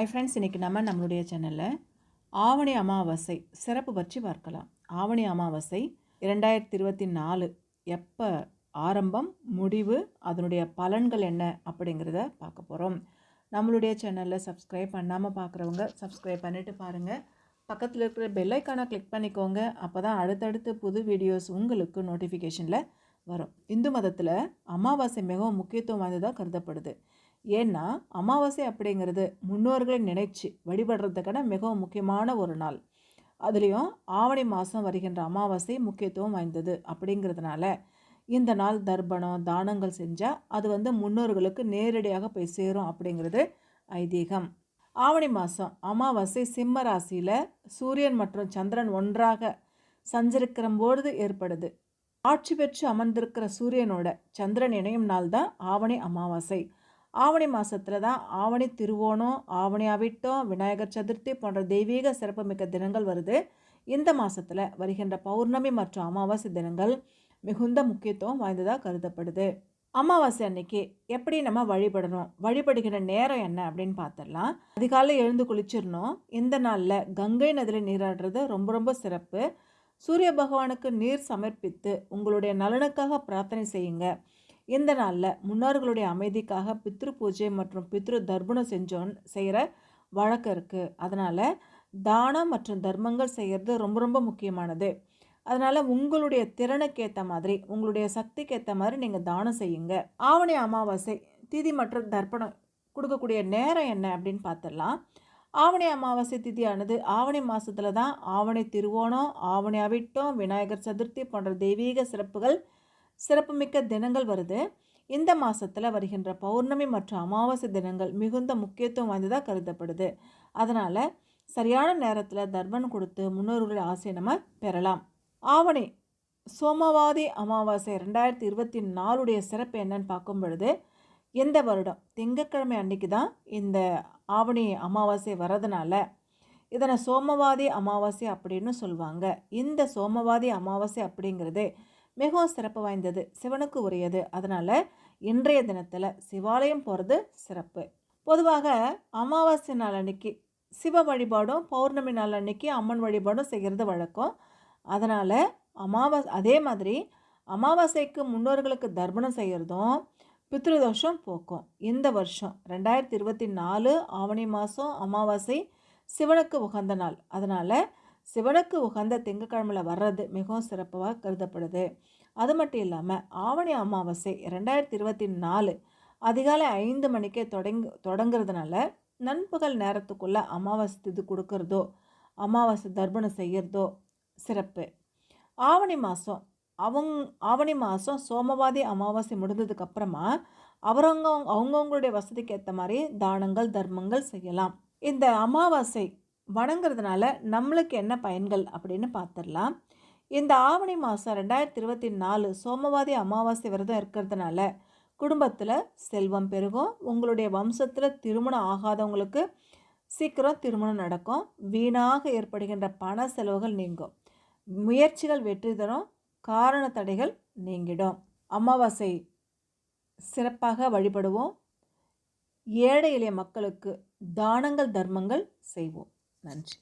ஐ friends இன்றைக்கி நம்ம நம்மளுடைய சேனலில் ஆவணி அமாவாசை சிறப்பு பற்றி பார்க்கலாம். ஆவணி அமாவாசை இரண்டாயிரத்தி இருபத்தி நாலு எப்போ ஆரம்பம் முடிவு அதனுடைய பலன்கள் என்ன அப்படிங்கிறத பார்க்க போகிறோம் நம்மளுடைய சேனலில் சப்ஸ்கிரைப் பண்ணாமல் பார்க்குறவங்க சப்ஸ்கிரைப் பண்ணிவிட்டு பாருங்கள் பக்கத்தில் இருக்கிற பெல்லைக்கானை கிளிக் பண்ணிக்கோங்க. அப்போ தான் அடுத்தடுத்து புது வீடியோஸ் உங்களுக்கு நோட்டிஃபிகேஷனில் வரும். இந்து மதத்தில் அமாவாசை மிகவும் முக்கியத்துவம் வாய்ந்ததாக கருதப்படுது. ஏன்னா அமாவாசை அப்படிங்கிறது முன்னோர்களை நினைச்சு வழிபடுறதுக்கான மிகவும் முக்கியமான ஒரு நாள். அதுலேயும் ஆவணி மாதம் வருகின்ற அமாவாசை முக்கியத்துவம் வாய்ந்தது அப்படிங்கிறதுனால இந்த நாள் தர்ப்பணம் தானங்கள் செஞ்சால் அது வந்து முன்னோர்களுக்கு நேரடியாக போய் சேரும் அப்படிங்கிறது ஐதீகம். ஆவணி மாதம் அமாவாசை சிம்ம ராசியில் சூரியன் மற்றும் சந்திரன் ஒன்றாக சஞ்சரிக்கிற பொழுது ஏற்படுது. ஆட்சி பெற்று அமர்ந்திருக்கிற சூரியனோட சந்திரன் இணையும் நாள் தான் ஆவணி அமாவாசை. ஆவணி மாதத்தில் தான் ஆவணி திருவோணம் ஆவணி அவிட்டம் விநாயகர் சதுர்த்தி போன்ற தெய்வீக சிறப்புமிக்க தினங்கள் வருது. இந்த மாதத்தில் வருகின்ற பௌர்ணமி மற்றும் அமாவாசை தினங்கள் மிகுந்த முக்கியத்துவம் வாய்ந்ததாக கருதப்படுது. அமாவாசை அன்னைக்கு எப்படி நம்ம வழிபடணும் வழிபடுகிற நேரம் என்ன அப்படின்னு பார்த்துடலாம் அதிகாலை எழுந்து குளிச்சிடணும். இந்த நாளில் கங்கை நதியில் நீராடுறது ரொம்ப ரொம்ப சிறப்பு. சூரிய பகவானுக்கு நீர் சமர்ப்பித்து உங்களுடைய நலனுக்காக பிரார்த்தனை செய்யுங்க. இந்த நாளில் முன்னோர்களுடைய அமைதிக்காக பித்ரு பூஜை மற்றும் பித்ரு தர்ப்பணம் செஞ்சோன் செய்கிற வழக்கம் இருக்குது அதனால் தானம் மற்றும் தர்மங்கள் செய்கிறது ரொம்ப ரொம்ப முக்கியமானது. அதனால் உங்களுடைய திறனுக்கு ஏற்ற மாதிரி உங்களுடைய சக்திக்கு ஏற்ற மாதிரி நீங்கள் தானம் செய்யுங்க. ஆவணி அமாவாசை திதி மற்றும் தர்ப்பணம் கொடுக்கக்கூடிய நேரம் என்ன அப்படின்னு பார்த்துடலாம் ஆவணி அமாவாசை திதியானது ஆவணி மாதத்தில் தான் ஆவணி திருவோணம் ஆவணி அவிட்டம் விநாயகர் சதுர்த்தி போன்ற தெய்வீக சிறப்புகள் சிறப்புமிக்க தினங்கள் வருது. இந்த மாதத்தில் வருகின்ற பௌர்ணமி மற்றும் அமாவாசை தினங்கள் மிகுந்த முக்கியத்துவம் வாய்ந்ததாக கருதப்படுது. அதனால் சரியான நேரத்தில் தர்மன் கொடுத்து முன்னோர்கள் ஆசையை நம்ம பெறலாம். ஆவணி சோமவாதி அமாவாசை ரெண்டாயிரத்தி இருபத்தி நாலுடைய சிறப்பு என்னன்னு பார்க்கும் பொழுது எந்த வருடம் திங்கட்கிழமை அன்னைக்கு தான் இந்த ஆவணி அமாவாசை வர்றதுனால இதனை சோமவாதி அமாவாசை அப்படின்னு சொல்லுவாங்க. இந்த சோமவாதி அமாவாசை அப்படிங்கிறது மிகவும் சிறப்பு வாய்ந்தது சிவனுக்கு உரியது. அதனால் இன்றைய தினத்தில் சிவாலயம் போகிறது சிறப்பு. பொதுவாக அமாவாசை நாள் அன்னைக்கு சிவ வழிபாடும் பௌர்ணமி நாள் அன்னைக்கு அம்மன் வழிபாடும் செய்கிறது வழக்கம். அதனால் அமாவாசை அதே மாதிரி அமாவாசைக்கு முன்னோர்களுக்கு தர்ப்பணம் செய்கிறதும் பித்ருதோஷம் போக்கும். இந்த வருஷம் ரெண்டாயிரத்தி இருபத்தி நாலு ஆவணி மாதம் அமாவாசை சிவனுக்கு உகந்த நாள். அதனால் சிவனுக்கு உகந்த திங்கக்கிழமையில் வர்றது மிகவும் சிறப்பாக கருதப்படுது. அது மட்டும் இல்லாமல் ஆவணி அமாவாசை ரெண்டாயிரத்தி இருபத்தி நாலு அதிகாலை ஐந்து மணிக்கே தொடங்கி தொடங்குறதுனால நண்பகல் நேரத்துக்குள்ளே அமாவாசை இது கொடுக்கறதோ அமாவாசை தர்ப்பணம் செய்கிறதோ சிறப்பு. ஆவணி மாதம் அவங்க ஆவணி மாதம் சோமவாதி அமாவாசை முடிந்ததுக்கப்புறமா அவரவங்க அவங்கவுங்களுடைய வசதிக்கு ஏற்ற மாதிரி தானங்கள் தர்மங்கள் செய்யலாம். இந்த அமாவாசை வணங்குறதுனால நம்மளுக்கு என்ன பயன்கள் அப்படின்னு பார்த்துடலாம் இந்த ஆவணி மாதம் ரெண்டாயிரத்தி இருபத்தி நாலு சோமவாதி அமாவாசை விரதம் இருக்கிறதுனால குடும்பத்தில் செல்வம் பெருகும். உங்களுடைய வம்சத்தில் திருமணம் ஆகாதவங்களுக்கு சீக்கிரம் திருமணம் நடக்கும். வீணாக ஏற்படுகின்ற பண செலவுகள் நீங்கும். முயற்சிகள் வெற்றி தரும். காரண தடைகள் நீங்கிடும். அமாவாசை சிறப்பாக வழிபடுவோம். ஏழை எளிய மக்களுக்கு தானங்கள் தர்மங்கள் செய்வோம். நன்றி